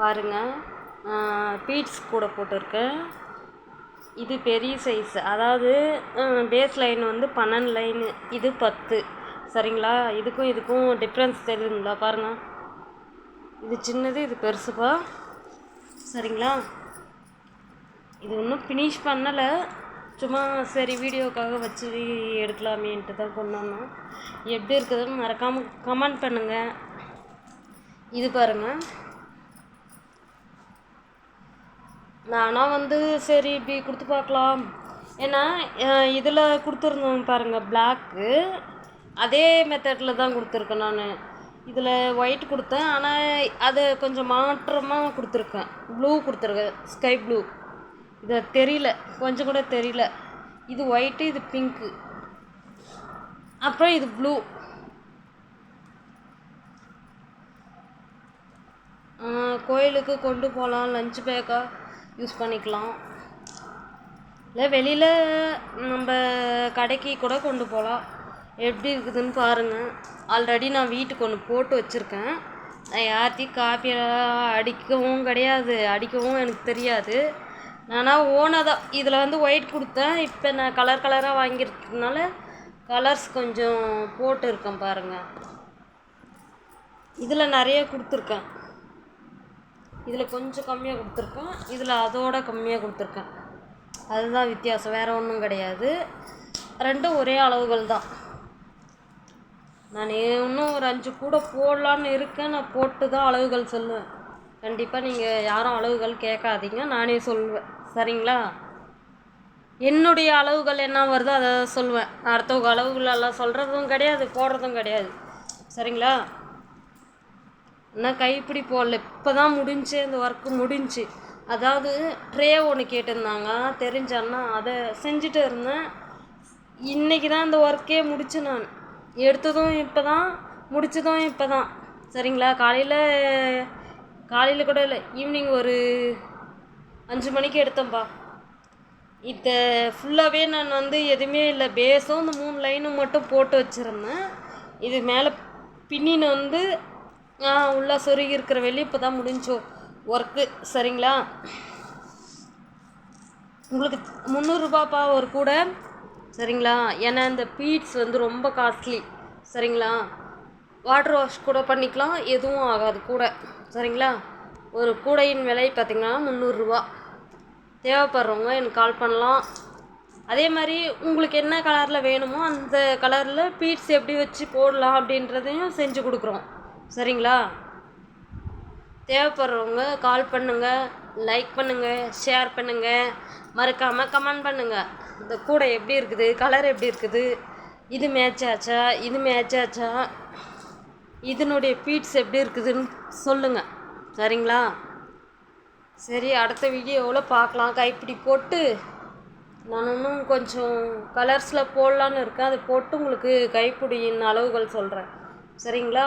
பாருங்கள் பீட்ஸ் கூட போட்டிருக்கேன். இது பெரிய சைஸ் அதாவது பேஸ் லைன் வந்து பன்னெண்டு லைனு இது பத்து. சரிங்களா? இதுக்கும் இதுக்கும் டிஃப்ரென்ஸ் தெரியுதுங்களா? பாருங்கள் இது சின்னது இது பெருசுப்பா. சரிங்களா? இது இன்னும் ஃபினிஷ் பண்ணலை. சும்மா சரி வீடியோக்காக வச்சு எடுக்கலாமேன்ட்டு தான் கொண்டு வந்தோம். எப்படி இருக்குதுன்னு மறக்காமல் கமெண்ட் பண்ணுங்கள் இது பாருங்கள் நானாக வந்து சரி இப்படி கொடுத்து பார்க்கலாம் ஏன்னா இதில் கொடுத்துருந்தோம் பாருங்கள் பிளாக்கு அதே மெத்தடில் தான் கொடுத்துருக்கேன் நான். இதில் ஒயிட் கொடுத்தேன் ஆனால் அதை கொஞ்சம் மாற்றமாக கொடுத்துருக்கேன். ப்ளூ கொடுத்துருக்கேன் ஸ்கை ப்ளூ இதை தெரியல கொஞ்சம் கூட தெரியல. இது ஒயிட்டு இது பிங்க்கு அப்புறம் இது ப்ளூ கோயிலுக்கு கொண்டு போகலாம் லஞ்ச் பேக்காக யூஸ் பண்ணிக்கலாம். இல்லை வெளியில் நம்ம கடைக்கு கூட கொண்டு போகலாம் எப்படி இருக்குதுன்னு பாருங்கள் ஆல்ரெடி நான் வீட்டுக்கு ஒன்று போட்டு வச்சுருக்கேன். நான் யார்த்தையும் காப்பியெல்லாம் அடிக்கவும் கிடையாது. அடிக்கவும் எனக்கு தெரியாது. ஆனால் ஓனாக தான். இதில் வந்து ஒயிட் கொடுத்தேன். இப்போ நான் கலர் கலராக வாங்கியிருக்கனால கலர்ஸ் கொஞ்சம் போட்டு இருக்கேன் பாருங்கள் இதில் நிறைய கொடுத்துருக்கேன். இதில் கொஞ்சம் கம்மியாக கொடுத்துருக்கேன் இதில் அதோட கம்மியாக கொடுத்துருக்கேன். அதுதான் வித்தியாசம். வேறு ஒன்றும் கிடையாது. ரெண்டும் ஒரே அளவுகள் தான். நான் இன்னும் ஒரு அஞ்சு கூட போடலான்னு இருக்கேன். நான் போட்டு தான் அளவுகள் சொல்லுவேன். கண்டிப்பாக நீங்கள் யாரும் அளவுகள் கேட்காதீங்க. நானே சொல்லுவேன். சரிங்களா? என்னுடைய அளவுகள் என்ன வருதோ அதை சொல்லுவேன். அடுத்தவங்க அளவுகளெல்லாம் சொல்கிறதும் கிடையாது போடுறதும் கிடையாது. சரிங்களா? இன்னும் கைப்பிடி போடல. இப்போ தான் முடிஞ்சு அந்த ஒர்க்கு முடிஞ்சு. அதாவது ட்ரே ஒன்று கேட்டிருந்தாங்க. தெரிஞ்சான்னா அண்ணா அதை செஞ்சுட்டு இருந்தேன். இன்றைக்கி தான் அந்த ஒர்க்கே முடித்தேன் நான். எடுத்ததும் இப்போ தான் முடித்ததும் இப்போ தான் சரிங்களா? காலையில் காலையில் கூட இல்லை ஈவினிங் ஒரு அஞ்சு மணிக்கு எடுத்தேன்ப்பா இதை ஃபுல்லாகவே நான் வந்து எதுவுமே இல்லை. பேஸும் இந்த மூணு லைனும் மட்டும் போட்டு வச்சுருந்தேன். இது மேலே பின்னின்னு வந்து உள்ளே சொருகி இருக்கிற வெளியே இப்போ தான் முடிஞ்சோ? ஒர்க்கு சரிங்களா? உங்களுக்கு முந்நூறுரூபாப்பா ஒரு கூட சரிங்களா? ஏன்னா இந்த பீட்ஸ் வந்து ரொம்ப காஸ்ட்லி சரிங்களா? வாட்டர் வாஷ் கூட பண்ணிக்கலாம் எதுவும் ஆகாது கூட சரிங்களா? ஒரு கூடையின் விலை பார்த்திங்கன்னா முந்நூறுரூவா தேவைப்படுறவங்க எனக்கு கால் பண்ணலாம். அதே மாதிரி உங்களுக்கு என்ன கலரில் வேணுமோ அந்த கலரில் பீட்ஸ் எப்படி வச்சு போடலாம் அப்படின்றதையும் செஞ்சு கொடுக்குறோம். சரிங்களா? தேவைப்படுறவங்க கால் பண்ணுங்கள் லைக் பண்ணுங்கள் ஷேர் பண்ணுங்கள் மறக்காமல் கமெண்ட் பண்ணுங்கள் இந்த கூடை எப்படி இருக்குது? கலர் எப்படி இருக்குது? இது மேட்ச் ஆச்சா? இது மேட்ச் ஆச்சா? இதனுடைய பீட்ஸ் எப்படி இருக்குதுன்னு சொல்லுங்கள் சரிங்களா? சரி அடுத்த வீடியோவில் பார்க்கலாம். கைப்பிடி போட்டு நான் இன்னும் கொஞ்சம் கலர்ஸில் போடலான்னு இருக்கேன். அதை போட்டு உங்களுக்கு கைப்பிடியின் அளவுகள் சொல்கிறேன் சரிங்களா?